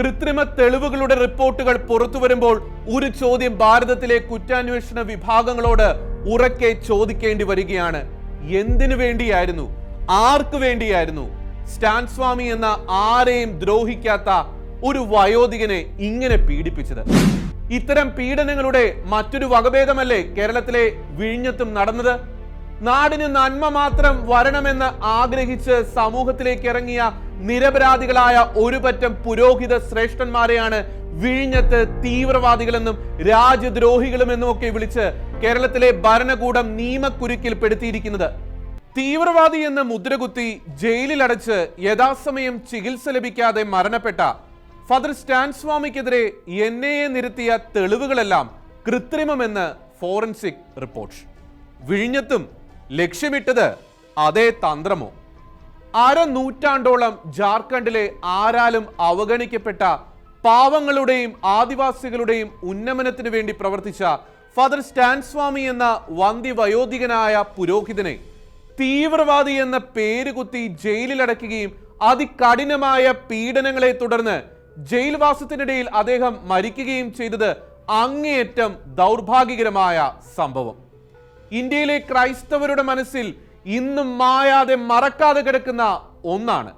കൃത്രിമ തെളിവുകളുടെ റിപ്പോർട്ടുകൾ പുറത്തു വരുമ്പോൾ ഒരു ചോദ്യം ഭാരതത്തിലെ കുറ്റാന്വേഷണ വിഭാഗങ്ങളോട് ഉറക്കെ ചോദിക്കേണ്ടി വരികയാണ്. എന്തിനു വേണ്ടിയായിരുന്നു? ആർക്ക് വേണ്ടിയായിരുന്നു? സ്റ്റാൻ സ്വാമി എന്ന ആരെയും ദ്രോഹിക്കാത്ത ഒരു വയോധികനെ ഇങ്ങനെ പീഡിപ്പിച്ചത്. ഇത്തരം പീഡനങ്ങളുടെ മറ്റൊരു വകഭേദമല്ലേ കേരളത്തിലെ വിഴിഞ്ഞത്തും നടന്നത്? നാടിന് നന്മ മാത്രം വരണമെന്ന് ആഗ്രഹിച്ച് സമൂഹത്തിലേക്ക് ഇറങ്ങിയ നിരപരാധികളായ ഒരുപറ്റം പുരോഹിത ശ്രേഷ്ഠന്മാരെയാണ് വിഴിഞ്ഞത്ത് തീവ്രവാദികളെന്നും രാജ്യദ്രോഹികളുമെന്നും ഒക്കെ വിളിച്ച് കേരളത്തിലെ ഭരണകൂടം നിയമക്കുരുക്കിൽ പെടുത്തിയിരിക്കുന്നത് തീവ്രവാദി എന്ന മുദ്രകുത്തി ജയിലിലടച്ച് യഥാസമയം ചികിത്സ ലഭിക്കാതെ മരണപ്പെട്ട ഫാദർ സ്റ്റാൻ സ്വാമിക്കെതിരെ എൻ എ എ നിരത്തിയ തെളിവുകളെല്ലാം കൃത്രിമമെന്ന് ഫോറൻസിക് റിപ്പോർട്ട്. വിഴിഞ്ഞത്തും ലക്ഷ്യമിട്ടത് അതേ തന്ത്രമോ? അര നൂറ്റാണ്ടോളം ജാർഖണ്ഡിലെ ആരാലും അവഗണിക്കപ്പെട്ട പാവങ്ങളുടെയും ആദിവാസികളുടെയും ഉന്നമനത്തിനു വേണ്ടി പ്രവർത്തിച്ച ഫാദർ സ്റ്റാൻ സ്വാമി എന്ന വന്തി വയോധികനായ പുരോഹിതനെ തീവ്രവാദി എന്ന പേര് കുത്തി ജയിലിലടയ്ക്കുകയും അതികഠിനമായ പീഡനങ്ങളെ തുടർന്ന് ജയിൽവാസത്തിനിടയിൽ അദ്ദേഹം മരിക്കുകയും ചെയ്തത് അങ്ങേയറ്റം ദൗർഭാഗ്യകരമായ സംഭവം. ഇന്ത്യയിലെ ക്രൈസ്തവരുടെ മനസ്സിൽ ഇന്നും മായാതെ മറക്കാതെ കിടക്കുന്ന ഒന്നാണ്.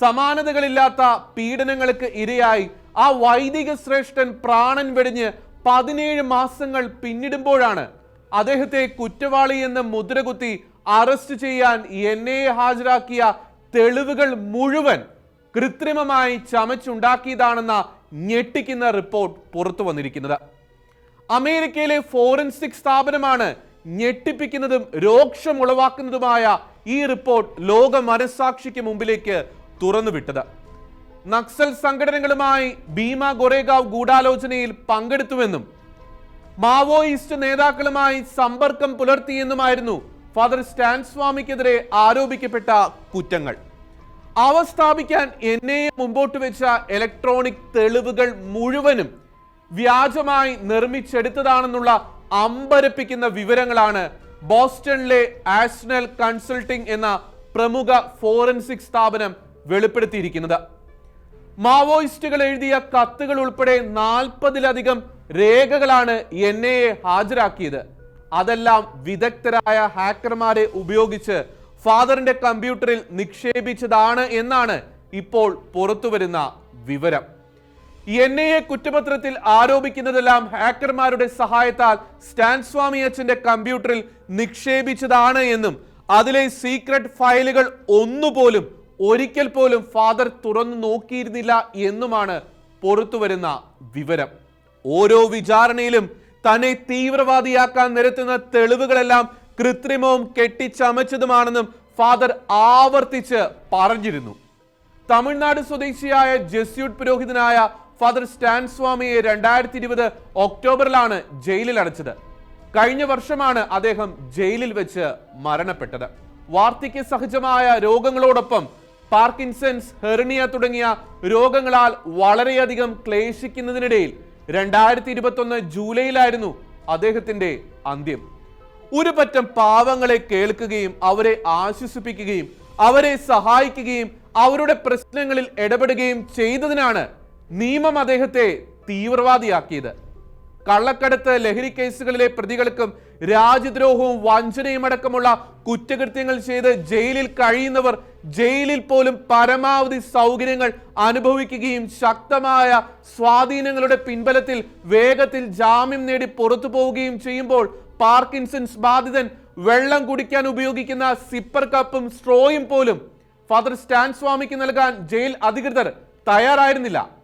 സമാനതകളില്ലാത്ത പീഡനങ്ങൾക്ക് ഇരയായി ആ വൈദിക ശ്രേഷ്ഠൻ പ്രാണൻ വെടിഞ്ഞ് പതിനേഴ് മാസങ്ങൾ പിന്നിടുമ്പോഴാണ് അദ്ദേഹത്തെ കുറ്റവാളി എന്ന് മുദ്രകുത്തി അറസ്റ്റ് ചെയ്യാൻ എൻ എ ഹാജരാക്കിയ തെളിവുകൾ മുഴുവൻ കൃത്രിമമായി ചമച്ചുണ്ടാക്കിയതാണെന്ന ഞെട്ടിക്കുന്ന റിപ്പോർട്ട് പുറത്തു വന്നിരിക്കുന്നത്. അമേരിക്കയിലെ ഫോറൻസിക് സ്ഥാപനമാണ് ഞെട്ടിപ്പിക്കുന്നതും രോക്ഷമുളവാക്കുന്നതുമായ ഈ റിപ്പോർട്ട് ലോക മനസാക്ഷിക്ക് മുമ്പിലേക്ക് തുറന്നുവിട്ടത്. നക്സൽ സംഘടനകളുമായി ഭീമ ഗൊറേഗാവ് ഗൂഢാലോചനയിൽ പങ്കെടുത്തുവെന്നും മാവോയിസ്റ്റ് നേതാക്കളുമായി സമ്പർക്കം പുലർത്തിയെന്നുമായിരുന്നു ഫാദർ സ്റ്റാൻ സ്വാമിക്കെതിരെ ആരോപിക്കപ്പെട്ട കുറ്റങ്ങൾ. അവ സ്ഥാപിക്കാൻ എന്നെ മുമ്പോട്ട് വെച്ച ഇലക്ട്രോണിക് തെളിവുകൾ മുഴുവനും വ്യാജമായി നിർമ്മിച്ചെടുത്തതാണെന്നുള്ള അമ്പരപ്പിക്കുന്ന വിവരങ്ങളാണ് ബോസ്റ്റണിലെ ആഷണൽ കൺസൾട്ടിംഗ് എന്ന പ്രമുഖ ഫോറൻസിക് സ്ഥാപനം വെളിപ്പെടുത്തിയിരിക്കുന്നത്. മാവോയിസ്റ്റുകൾ എഴുതിയ കത്തുകൾ ഉൾപ്പെടെ നാൽപ്പതിലധികം രേഖകളാണ് എൻ എ ഹാജരാക്കിയത്. അതെല്ലാം വിദഗ്ധരായ ഹാക്കർമാരെ ഉപയോഗിച്ച് ഫാദറിന്റെ കമ്പ്യൂട്ടറിൽ നിക്ഷേപിച്ചതാണ് എന്നാണ് ഇപ്പോൾ പുറത്തുവരുന്ന വിവരം. എൻ ഐ എ കുറ്റപത്രത്തിൽ ആരോപിക്കുന്നതെല്ലാം ഹാക്കർമാരുടെ സഹായത്താൽ സ്റ്റാൻ സ്വാമി അച്ഛന്റെ കമ്പ്യൂട്ടറിൽ നിക്ഷേപിച്ചതാണ് എന്നും അതിലെ സീക്രട്ട് ഫയലുകൾ ഒന്നുപോലും ഒരിക്കൽ പോലും ഫാദർ തുറന്നു നോക്കിയിരുന്നില്ല എന്നുമാണ് പുറത്തുവരുന്ന വിവരം. ഓരോ വിചാരണയിലും തന്നെ തീവ്രവാദിയാക്കാൻ നിരത്തുന്ന തെളിവുകളെല്ലാം കൃത്രിമവും കെട്ടിച്ചമച്ചതുമാണെന്നും ഫാദർ ആവർത്തിച്ച് പറഞ്ഞിരുന്നു. തമിഴ്നാട് സ്വദേശിയായ ജസ്യൂട്ട് പുരോഹിതനായ ഫാദർ സ്റ്റാൻ സ്വാമിയെ രണ്ടായിരത്തി ഇരുപത് ഒക്ടോബറിലാണ് ജയിലിൽ അടച്ചത്. കഴിഞ്ഞ വർഷമാണ് അദ്ദേഹം ജയിലിൽ വെച്ച് മരണപ്പെട്ടത്. വാർദ്ധക്യ സഹജമായ രോഗങ്ങളോടൊപ്പം പാർക്കിൻസൺസ് ഹെർണിയ തുടങ്ങിയ രോഗങ്ങളാൽ വളരെയധികം ക്ലേശിക്കുന്നതിനിടയിൽ രണ്ടായിരത്തി ഇരുപത്തൊന്ന് ജൂലൈയിലായിരുന്നു അദ്ദേഹത്തിന്റെ അന്ത്യം. ഒരു പറ്റം പാവങ്ങളെ കേൾക്കുകയും അവരെ ആശ്വസിപ്പിക്കുകയും അവരെ സഹായിക്കുകയും അവരുടെ പ്രശ്നങ്ങളിൽ ഇടപെടുകയും ചെയ്തതിനാണ് നിയമം അദ്ദേഹത്തെ തീവ്രവാദിയാക്കിയത്. കള്ളക്കടത്ത് ലഹരി കേസുകളിലെ പ്രതികൾക്കും രാജ്യദ്രോഹവും വഞ്ചനയും അടക്കമുള്ള കുറ്റകൃത്യങ്ങൾ ചെയ്ത് ജയിലിൽ കഴിയുന്നവർ ജയിലിൽ പോലും പരമാവധി സൗകര്യങ്ങൾ അനുഭവിക്കുകയും ശക്തമായ സ്വാധീനങ്ങളുടെ പിൻബലത്തിൽ വേഗത്തിൽ ജാമ്യം നേടി പുറത്തു പോവുകയും ചെയ്യുമ്പോൾ പാർക്കിൻസൺസ് ബാധിതൻ വെള്ളം കുടിക്കാൻ ഉപയോഗിക്കുന്ന സിപ്പർ കപ്പും സ്ട്രോയും പോലും ഫാദർ സ്റ്റാൻ സ്വാമിക്ക് നൽകാൻ ജയിൽ അധികൃതർ തയ്യാറായിരുന്നില്ല.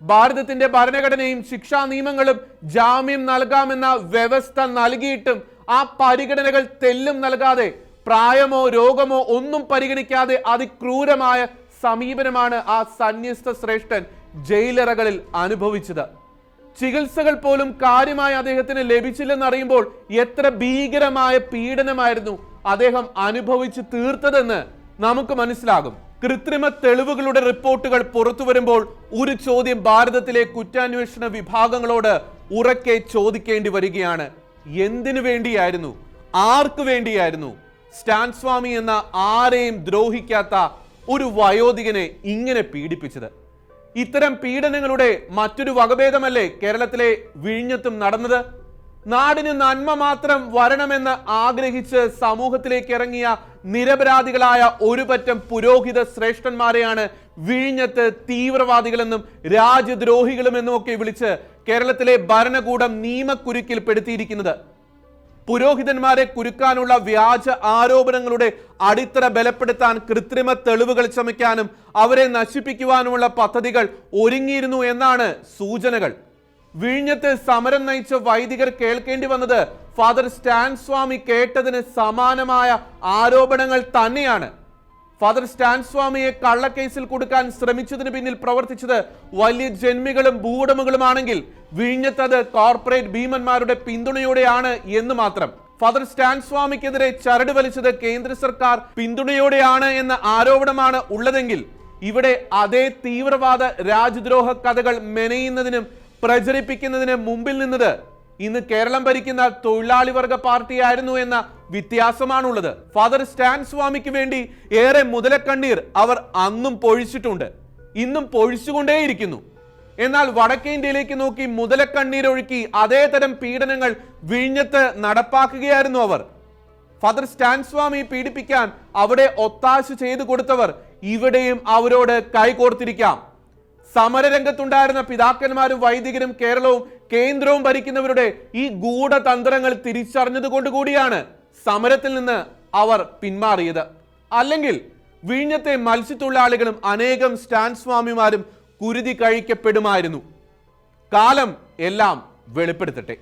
ഭാരതത്തിന്റെ ഭരണഘടനയും ശിക്ഷാ നിയമങ്ങളും ജാമ്യം നൽകാമെന്ന വ്യവസ്ഥ നൽകിയിട്ടും ആ പരിഗണനകൾ തെല്ലും നൽകാതെ പ്രായമോ രോഗമോ ഒന്നും പരിഗണിക്കാതെ അതിക്രൂരമായ സമീപനമാണ് ആ സന്യസ്ത ശ്രേഷ്ഠൻ ജയിലറകളിൽ അനുഭവിച്ചത്. ചികിത്സകൾ പോലും കാര്യമായി അദ്ദേഹത്തിന് ലഭിച്ചില്ലെന്നറിയുമ്പോൾ എത്ര ഭീകരമായ പീഡനമായിരുന്നു അദ്ദേഹം അനുഭവിച്ച് തീർത്തതെന്ന് നമുക്ക് മനസ്സിലാകും. കൃത്രിമ തെളിവുകളുടെ റിപ്പോർട്ടുകൾ പുറത്തു വരുമ്പോൾ ഒരു ചോദ്യം ഭാരതത്തിലെ കുറ്റാന്വേഷണ വിഭാഗങ്ങളോട് ഉറക്കെ ചോദിക്കേണ്ടി വരികയാണ്. എന്തിനു വേണ്ടിയായിരുന്നു? ആർക്ക് വേണ്ടിയായിരുന്നു? സ്റ്റാൻ സ്വാമി എന്ന ആരെയും ദ്രോഹിക്കാത്ത ഒരു വയോധികനെ ഇങ്ങനെ പീഡിപ്പിച്ചത്. ഇത്തരം പീഡനങ്ങളുടെ മറ്റൊരു വകഭേദമല്ലേ കേരളത്തിലെ വിഴിഞ്ഞത്തും നടന്നത്? നാടിന് നന്മ മാത്രം വരണമെന്ന് ആഗ്രഹിച്ച് സമൂഹത്തിലേക്ക് ഇറങ്ങിയ നിരപരാധികളായ ഒരുപറ്റം പുരോഹിത ശ്രേഷ്ഠന്മാരെയാണ് വിഴിഞ്ഞത്ത് തീവ്രവാദികളെന്നും രാജ്യദ്രോഹികളുമെന്നും ഒക്കെ വിളിച്ച് കേരളത്തിലെ ഭരണകൂടം നിയമക്കുരുക്കിൽ പുരോഹിതന്മാരെ കുരുക്കാനുള്ള വ്യാജ ആരോപണങ്ങളുടെ അടിത്തറ ബലപ്പെടുത്താൻ കൃത്രിമ തെളിവുകൾ ചമയ്ക്കാനും അവരെ നശിപ്പിക്കുവാനുമുള്ള പദ്ധതികൾ ഒരുങ്ങിയിരുന്നു എന്നാണ് സൂചനകൾ. വിഴിഞ്ഞത്ത് സമരം നയിച്ച വൈദികർ കേൾക്കേണ്ടി വന്നത് ഫാദർ സ്റ്റാൻ സ്വാമി കേട്ടതിന് സമാനമായ ആരോപണങ്ങൾ തന്നെയാണ്. ഫാദർ സ്റ്റാൻ സ്വാമിയെ കള്ളക്കേസിൽ കൊടുക്കാൻ ശ്രമിച്ചതിന് പിന്നിൽ പ്രവർത്തിച്ചത് വലിയ ജന്മികളും ഭൂവുടമകളുമാണെങ്കിൽ വിഴിഞ്ഞത്തത് കോർപ്പറേറ്റ് ഭീമന്മാരുടെ പിന്തുണയോടെയാണ് എന്ന് മാത്രം. ഫാദർ സ്റ്റാൻ സ്വാമിക്കെതിരെ ചരട് വലിച്ചത് കേന്ദ്ര സർക്കാർ പിന്തുണയോടെയാണ് എന്ന ആരോപണമാണ് ഉള്ളതെങ്കിൽ ഇവിടെ അതേ തീവ്രവാദ രാജ്യദ്രോഹ കഥകൾ മെനയുന്നതിനും പ്രചരിപ്പിക്കുന്നതിന് മുമ്പിൽ നിന്നത് ഇന്ന് കേരളം ഭരിക്കുന്ന തൊഴിലാളി വർഗ പാർട്ടിയായിരുന്നു എന്ന വ്യത്യാസമാണുള്ളത്. ഫാദർ സ്റ്റാൻ സ്വാമിക്ക് വേണ്ടി ഏറെ മുതലക്കണ്ണീർ അവർ അന്നും പൊഴിച്ചിട്ടുണ്ട്. ഇന്നും പൊഴിച്ചുകൊണ്ടേയിരിക്കുന്നു. എന്നാൽ വടക്കേ ഇന്ത്യയിലേക്ക് നോക്കി മുതലക്കണ്ണീരൊഴുക്കി അതേ തരം പീഡനങ്ങൾ വിഴിഞ്ഞത്ത് നടപ്പാക്കുകയായിരുന്നു അവർ. ഫാദർ സ്റ്റാൻ സ്വാമി പീഡിപ്പിക്കാൻ അവിടെ ഒത്താശ ചെയ്തു കൊടുത്തവർ ഇവിടെയും അവരോട് കൈകോർത്തിരിക്കാം. സമരരംഗത്തുണ്ടായിരുന്ന പിതാക്കന്മാരും വൈദികരും കേരളവും കേന്ദ്രവും ഭരിക്കുന്നവരുടെ ഈ ഗൂഢതന്ത്രങ്ങൾ തിരിച്ചറിഞ്ഞതുകൊണ്ട് കൂടിയാണ് സമരത്തിൽ നിന്ന് അവർ പിന്മാറിയത്. അല്ലെങ്കിൽ വിഴിഞ്ഞത്തെ മത്സ്യത്തൊഴിലാളികളും അനേകം സ്റ്റാൻ സ്വാമിമാരും കുരുതി കഴിക്കപ്പെടുമായിരുന്നു. കാലം എല്ലാം വെളിപ്പെടുത്തട്ടെ.